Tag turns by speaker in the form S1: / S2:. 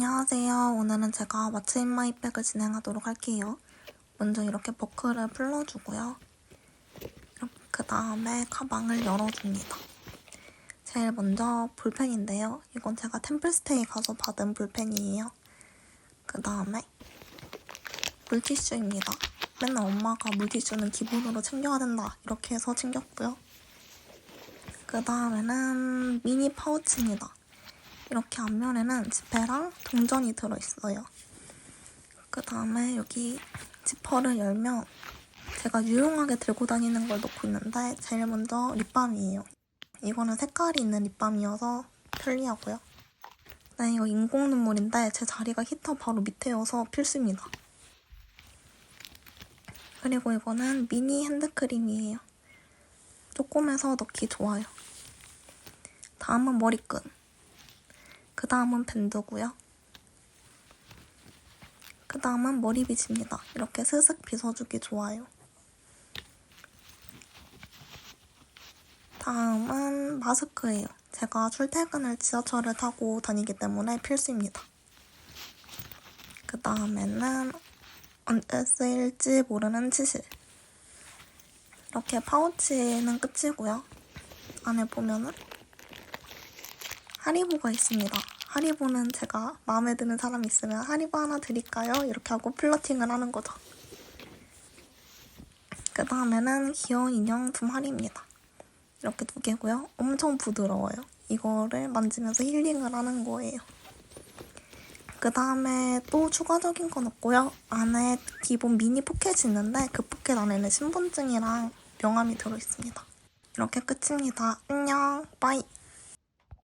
S1: 안녕하세요. 오늘은 제가 왓츠 인 마이 백을 진행하도록 할게요. 먼저 이렇게 버클을 풀러주고요. 그 다음에 가방을 열어줍니다. 제일 먼저 볼펜인데요. 이건 제가 템플스테이 가서 받은 볼펜이에요. 그 다음에 물티슈입니다. 맨날 엄마가 물티슈는 기본으로 챙겨야 된다 이렇게 해서 챙겼고요. 그 다음에는 미니 파우치입니다. 이렇게 앞면에는 지폐랑 동전이 들어있어요. 그 다음에 여기 지퍼를 열면 제가 유용하게 들고 다니는 걸 넣고 있는데 제일 먼저 립밤이에요. 이거는 색깔이 있는 립밤이어서 편리하고요. 네, 이거 인공 눈물인데 제 자리가 히터 바로 밑에여서 필수입니다. 그리고 이거는 미니 핸드크림이에요. 조금해서 넣기 좋아요. 다음은 머리끈. 그 다음은 밴드고요. 그 다음은 머리빗입니다. 이렇게 스슥 빗어주기 좋아요. 다음은 마스크예요. 제가 출퇴근을 지하철을 타고 다니기 때문에 필수입니다. 그 다음에는 언제 쓰일지 모르는 치실. 이렇게 파우치는 끝이고요. 안에 보면은 하리보가 있습니다. 하리보는 제가 마음에 드는 사람 있으면 하리보 하나 드릴까요? 이렇게 하고 플러팅을 하는 거죠. 그 다음에는 귀여운 인형 두 마리입니다. 이렇게 두 개고요. 엄청 부드러워요. 이거를 만지면서 힐링을 하는 거예요. 그 다음에 또 추가적인 건 없고요. 안에 기본 미니 포켓이 있는데 그 포켓 안에는 신분증이랑 명함이 들어있습니다. 이렇게 끝입니다. 안녕, 빠이.